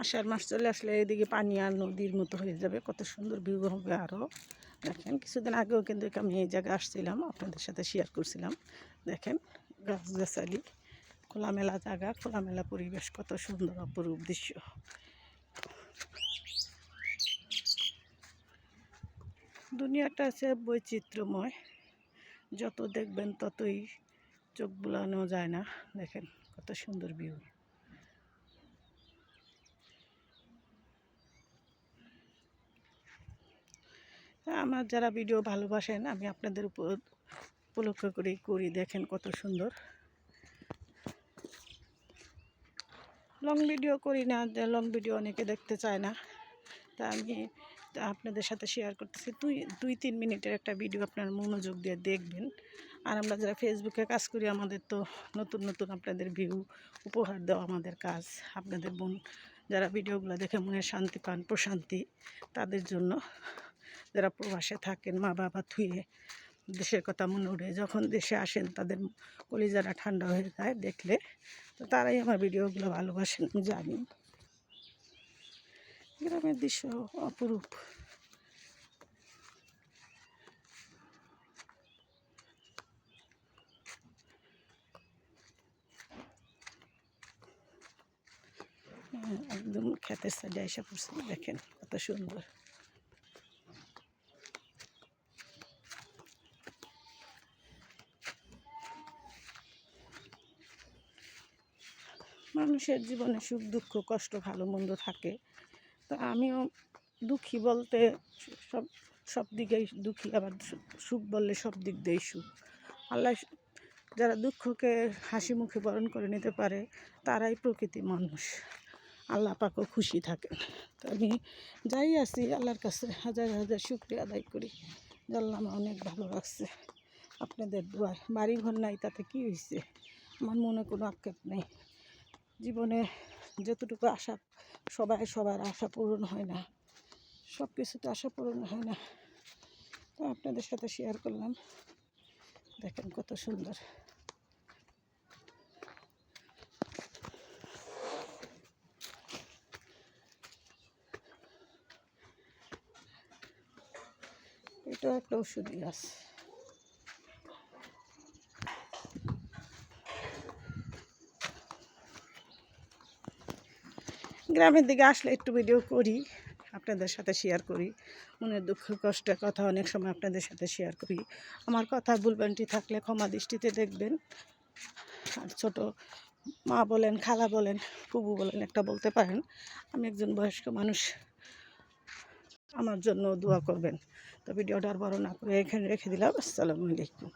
আষাঢ় মাস চলে আসলে এদিকে পানি আর নদীর মতো হয়ে যাবে। কত সুন্দর ভিউ হবে আরও দেখেন, কিছুদিন আগেও কিন্তু আমি এই জায়গায় আসছিলাম, আপনাদের সাথে শেয়ার করছিলাম। দেখেন গাছ গাছালি খোলামেলা জায়গা, খোলামেলা পরিবেশ, কত সুন্দর অপরূপ দৃশ্য। দুনিয়াটা আছে বৈচিত্র্যময়। যত দেখবেন ততই চোখ বুলানো যায় না। দেখেন, কত সুন্দর ভিউ আমার যারা ভিডিও ভালোবাসেন আমি আপনাদের উপর উপলক্ষ করেই করি। দেখেন কত সুন্দর। লং ভিডিও করি না লং ভিডিও অনেকে দেখতে চায় না। তা আমি আপনাদের সাথে শেয়ার করতেছি। দুই দুই, তিন মিনিটের একটা ভিডিও আপনারা মনোযোগ দিয়ে দেখবেন। আর আমরা যারা ফেসবুকে কাজ করি, আমাদের তো নতুন নতুন আপনাদের ভিউ উপহার দেওয়া আমাদের কাজ। আপনাদের বোন যারা ভিডিওগুলো দেখে মনে শান্তি পান, প্রশান্তি, তাদের জন্য যারা প্রবাসে থাকেন, মা বাবা থুয়ে দেশের কথা মনে উঠে যখন দেশে আসেন তাদের কলিজারা ঠান্ডা হয়ে যায় দেখলে, তো তারাই আমার ভিডিওগুলো ভালোবাসেন, আমি জানি। গ্রামের দৃশ্য অপরূপ। একদম খেতের সাইডে এসে পড়ছে, দেখেন কত সুন্দর। মানুষের জীবনে সুখ, দুঃখ, কষ্ট, ভালো, মন্দ থাকে। তো আমিও দুঃখী বলতে সব সব দিকেই দুঃখী, আবার সুখ বললে সব দিক দিয়েই সুখ। আল্লাহ যারা দুঃখকে হাসি মুখে বরণ করে নিতে পারে, তারাই প্রকৃতি মানুষ। আল্লাহ পাকও খুশি থাকেন। তো আমি যাই আছি, আল্লাহর কাছে হাজার হাজার শুক্রিয়া আদায় করি। আল্লাহ আমার অনেক ভালো লাগছে আপনাদের দোয়ায় বাড়ি ঘর নাই, তাতে কী হয়েছে আমার মনে কোনো আক্ষেপ নেই। জীবনে যতটুকু আশা, সবাই সবার আশা পূরণ হয় না। সব কিছুতে আশা পূরণ হয় না। তো আপনাদের সাথে শেয়ার করলাম। দেখেন কত সুন্দর। এটাও একটা ওষুধি গাছ গ্রামের দিকে আসলে একটু ভিডিও করি, আপনাদের সাথে শেয়ার করি। মনের দুঃখ, কষ্টের কথা অনেক সময় আপনাদের সাথে শেয়ার করি। আমার কথা ভুলভ্রান্তি থাকলে ক্ষমা দৃষ্টিতে দেখবেন। আর ছোট মা বলেন, খালা বলেন কুবু বলেন, একটা বলতে পারেন, আমি একজন বয়স্ক মানুষ, আমার জন্য দোয়া করবেন। তো ভিডিওটা আর বড় না করে এখানে রেখে দিলাম। আসসালামু আলাইকুম।